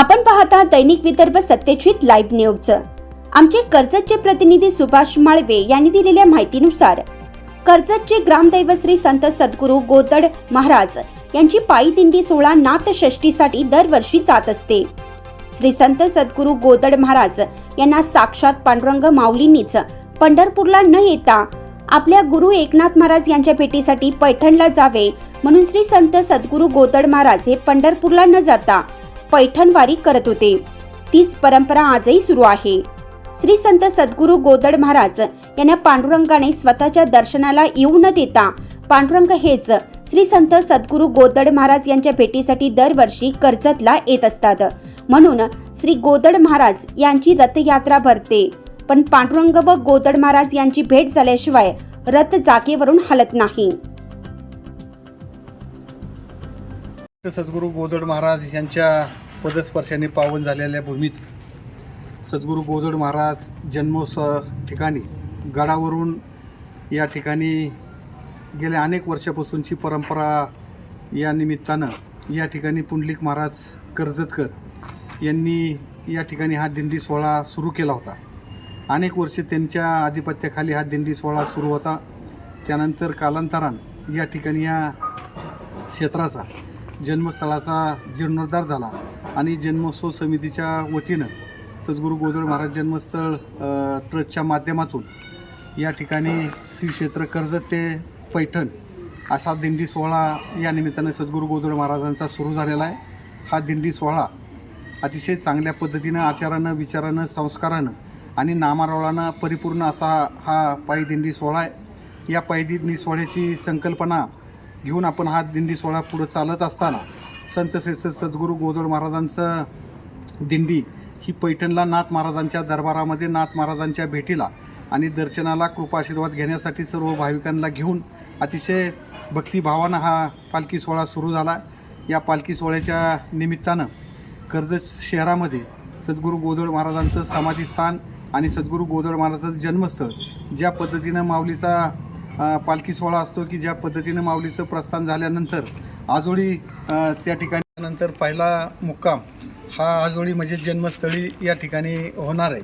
आपण पाहता दैनिक Vidarbha Satyajit live news. आमचे कर्जतचे प्रतिनिधी सुभाष माळवे यांनी दिलेल्या माहितीनुसार कर्जतचे ग्रामदैव श्री संत सद्गुरू गोदड महाराज यांची पायी दिंडी सोहळा नाथषष्टीसाठी दरवर्षी जात असते. श्री संत सद्गुरू गोदड महाराज यांना साक्षात पांडुरंग माऊलींनीच पंढरपूरला न येता आपल्या गुरु एकनाथ महाराज यांच्या भेटीसाठी पैठणला जावे म्हणून श्री संत सद्गुरू गोदड महाराज हे पंढरपूरला न जाता पैठणवारी करत होते. तीच परंपरा आजही सुरू आहे. श्री संत सद्गुरू गोदड महाराज यांना पांडुरंगाने स्वतःच्या दर्शनाला येऊ न देता पांडुरंग हेच श्री संत सद्गुरू गोदड महाराज यांच्या भेटीसाठी दरवर्षी कर्जतला येत असतात. म्हणून श्री गोदड महाराज यांची रथयात्रा भरते. पण पांडुरंग व गोदड महाराज यांची भेट झाल्याशिवाय रथ जागेवरून हलत नाही. सद्गुरू गोदड महाराज यांच्या पदस्पर्शाने पावन झालेल्या भूमीत सद्गुरू गोदड महाराज जन्मोत्सव ठिकाणी गडावरून या ठिकाणी गेल्या अनेक वर्षापासूनची परंपरा या निमित्तानं या ठिकाणी पुंडलिक महाराज कर्जतकर यांनी या ठिकाणी हा दिंडी सोहळा सुरू केला होता. अनेक वर्षे त्यांच्या आधिपत्याखाली हा दिंडी सोहळा सुरू होता. त्यानंतर कालांतरान या ठिकाणी या क्षेत्राचा जन्मस्थळाचा जीर्णोद्धार झाला आणि जन्मोत्सव समितीच्या वतीनं सद्गुरू गोदड महाराज जन्मस्थळ ट्रस्टच्या माध्यमातून या ठिकाणी श्री क्षेत्र कर्जत ते पैठण असा दिंडी सोहळा या निमित्तानं सद्गुरू गोदड महाराजांचा सुरू झालेला आहे. हा दिंडी सोहळा अतिशय चांगल्या पद्धतीनं आचारानं विचारानं संस्कारानं आणि नामारोळानं परिपूर्ण असा हा पायी दिंडी सोहळा आहे. या पायी दिंडी सोहळ्याची संकल्पना घेऊन आपण हा दिंडी सोहळा पुढं चालत असताना संत श्रेष्ठ सद्गुरू गोदोड महाराजांचं दिंडी ही पैठणला नाथ महाराजांच्या दरबारामध्ये नाथ महाराजांच्या भेटीला आणि दर्शनाला कृपाशीर्वाद घेण्यासाठी सर्व भाविकांना घेऊन अतिशय भक्तिभावानं हा पालखी सोहळा सुरू झाला. या पालखी सोहळ्याच्या निमित्तानं कर्जत शहरामध्ये सद्गुरू गोदड महाराजांचं समाधीस्थान आणि सद्गुरू गोदड महाराजांचं जन्मस्थळ ज्या पद्धतीनं माऊलीचा पालखी सोहळा असतो की ज्या पद्धतीनं माऊलीचं प्रस्थान झाल्यानंतर आजोळी त्या ठिकाणी नंतर पहिला मुक्काम हा आजोळी म्हणजे जन्मस्थळी या ठिकाणी होणार आहे.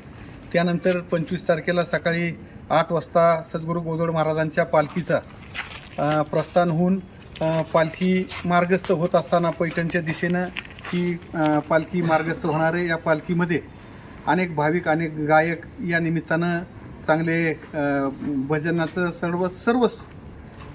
त्यानंतर पंचवीस तारखेला सकाळी आठ वाजता सद्गुरू गोदोड महाराजांच्या पालखीचा प्रस्थान होऊन पालखी मार्गस्थ होत असताना पैठणच्या दिशेनं ही पालखी मार्गस्थ होणार आहे. या पालखीमध्ये अनेक भाविक अनेक गायक या निमित्तानं चांगले भजनाचं सर्व सर्व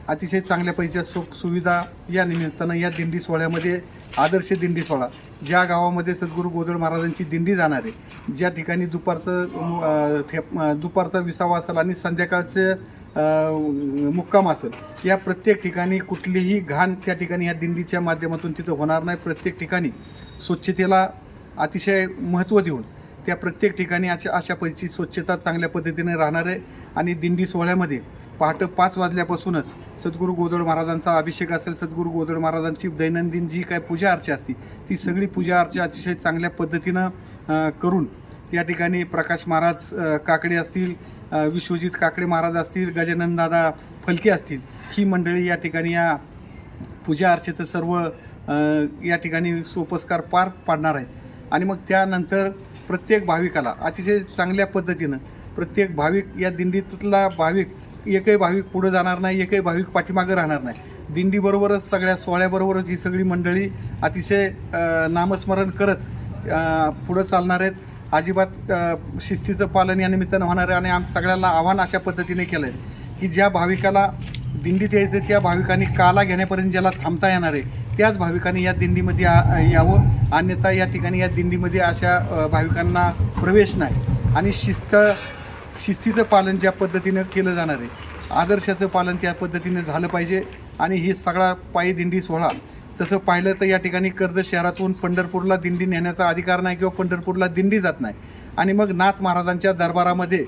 अतिशय चांगल्या पैशा सुख सुविधा या निमित्तानं या दिंडी सोहळ्यामध्ये आदर्श दिंडी सोहळा ज्या गावामध्ये सद्गुरू गोदळ महाराजांची दिंडी जाणार आहे ज्या ठिकाणी दुपारचं ठेप दुपारचा विसावा असेल आणि संध्याकाळचं मुक्काम असेल या प्रत्येक ठिकाणी कुठलीही घाण त्या ठिकाणी या दिंडीच्या माध्यमातून तिथं होणार नाही. प्रत्येक ठिकाणी स्वच्छतेला अतिशय महत्त्व देऊन त्या प्रत्येक ठिकाणी अशा अशा पैकी स्वच्छता चांगल्या पद्धतीने राहणार आहे. आणि दिंडी सोहळ्यामध्ये पहाटे पाच वाजल्यापासूनच सद्गुरू गोधड महाराजांचा अभिषेक असेल सद्गुरू गोदड महाराजांची दैनंदिन जी काय पूजा अर्चा असते ती सगळी पूजा अर्चा अतिशय चांगल्या पद्धतीनं करून या ठिकाणी प्रकाश महाराज काकडे असतील विश्वजित काकडे महाराज असतील गजानन दादा फलके असतील ही मंडळी या ठिकाणी या पूजा अर्चेचं सर्व या ठिकाणी सोपस्कार पार पाडणार आहे आणि मग त्यानंतर प्रत्येक भाविकाला अतिशय चांगल्या पद्धतीनं प्रत्येक भाविक या दिंडीतला भाविक एकही भाविक पुढं जाणार नाही एकही भाविक पाठीमागं राहणार नाही. दिंडीबरोबरच सगळ्या सोहळ्याबरोबरच ही सगळी मंडळी अतिशय नामस्मरण करत पुढं चालणार आहेत. अजिबात शिस्तीचं पालन या निमित्तानं होणार आहे आणि आम सगळ्यांना आव्हान अशा पद्धतीने केलं आहे की ज्या भाविकाला दिंडीत यायचं त्या भाविकांनी काला घेण्यापर्यंत ज्याला थांबता येणार आहे त्याच भाविकांनी या दिंडीमध्ये आ- यावं. अन्यथा या ठिकाणी या दिंडीमध्ये अशा भाविकांना प्रवेश नाही. आणि शिस्त शिस्तीचं पालन ज्या पद्धतीनं केलं जाणार आहे आदर्शाचं पालन त्या पद्धतीनं झालं पाहिजे. आणि ही सगळा पायी दिंडी सोहळा. तसं पाहिलं तर या ठिकाणी कर्जत शहरातून पंढरपूरला दिंडी नेण्याचा अधिकार नाही किंवा पंढरपूरला दिंडी जात नाही. आणि मग नाथ महाराजांच्या दरबारामध्ये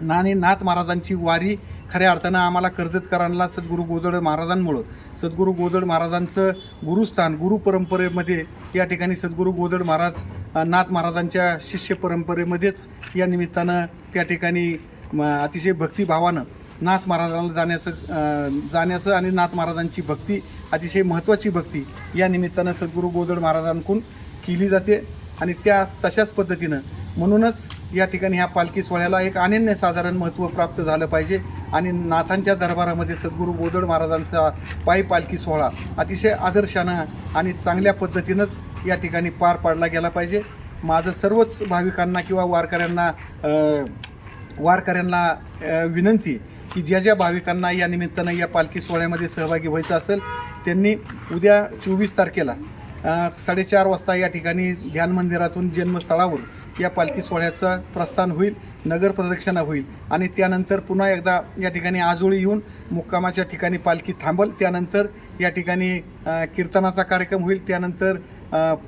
नाणे नाथ महाराजांची वारी खऱ्या अर्थानं आम्हाला कर्जतकरांना सद्गुरू गोदड महाराजांमुळं. सद्गुरू गोदड महाराजांचं गुरुस्थान गुरु परंपरेमध्ये या ठिकाणी सद्गुरू गोदड महाराज नाथ महाराजांच्या शिष्य परंपरेमध्येच या निमित्तानं त्या ठिकाणी म, अतिशय भक्तिभावानं नाथ महाराजांना जाण्याचं जाण्याचं आणि नाथ महाराजांची भक्ती अतिशय महत्त्वाची भक्ती या निमित्तानं सद्गुरू गोदड महाराजांकडून केली जाते. आणि त्या तशाच पद्धतीनं म्हणूनच या ठिकाणी ह्या पालखी सोहळ्याला एक अनन्यसाधारण महत्त्व प्राप्त झालं पाहिजे. आणि नाथांच्या दरबारामध्ये सद्गुरू बोदड महाराजांचा पायी पालखी सोहळा अतिशय आदर्शानं आणि चांगल्या पद्धतीनंच या ठिकाणी पार पाडला गेला पाहिजे. माझं सर्वच भाविकांना किंवा वारकऱ्यांना वारकऱ्यांना विनंती की ज्या ज्या भाविकांना या निमित्तानं या पालखी सोहळ्यामध्ये सहभागी व्हायचं असेल त्यांनी उद्या चोवीस तारखेला साडेचार वाजता या ठिकाणी ध्यान मंदिरातून जन्मस्थळावर या पालखी सोहळ्याचं प्रस्थान होईल नगर प्रदक्षिणा होईल. आणि त्यानंतर पुन्हा एकदा या ठिकाणी आजोळी येऊन मुक्कामाच्या ठिकाणी पालखी थांबल. त्यानंतर या ठिकाणी कीर्तनाचा कार्यक्रम होईल. त्यानंतर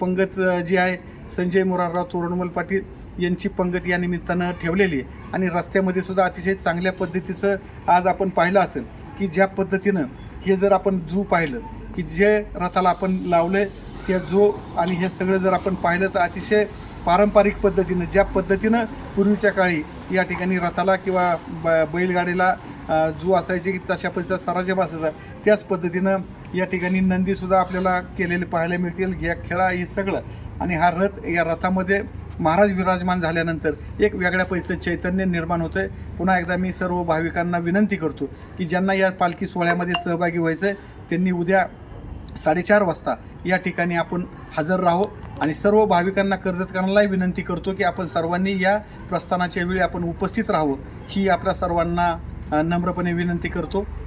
पंगत जी आहे संजय मुरारराव तोरणमल पाटील यांची पंगत या निमित्तानं ठेवलेली आहे. आणि रस्त्यामध्ये सुद्धा अतिशय चांगल्या पद्धतीचं आज आपण पाहिलं असेल की ज्या पद्धतीनं हे जर आपण जू पाहिलं की जे रथाला आपण लावलं त्या जो आणि हे सगळं जर आपण पाहिलं तर अतिशय पारंपरिक पद्धतीनं ज्या पद्धतीनं पूर्वीच्या काळी या ठिकाणी रथाला किंवा ब बैलगाडीला जू असायचे की तशा पद्धतीचा सराजे असायचा त्याच पद्धतीनं या ठिकाणी नंदीसुद्धा आपल्याला केलेले पाहायला मिळतील या खेळा हे सगळं. आणि हा रथ या रथामध्ये महाराज विराजमान झाल्यानंतर एक वेगळ्या पैसे चैतन्य निर्माण होतं आहे पुन्हा एकदा मी सर्व भाविकांना विनंती करतो की ज्यांना या पालखी सोहळ्यामध्ये सहभागी व्हायचं आहे त्यांनी उद्या साडेचार वाजता या ठिकाणी आपण हजर राहो. आणि सर्व भाविकांना कर्जतकरांनाही विनंती करतो की आपण सर्वांनी या प्रस्थानाच्या वेळी आपण उपस्थित राहावं ही आपल्या सर्वांना नम्रपणे विनंती करतो.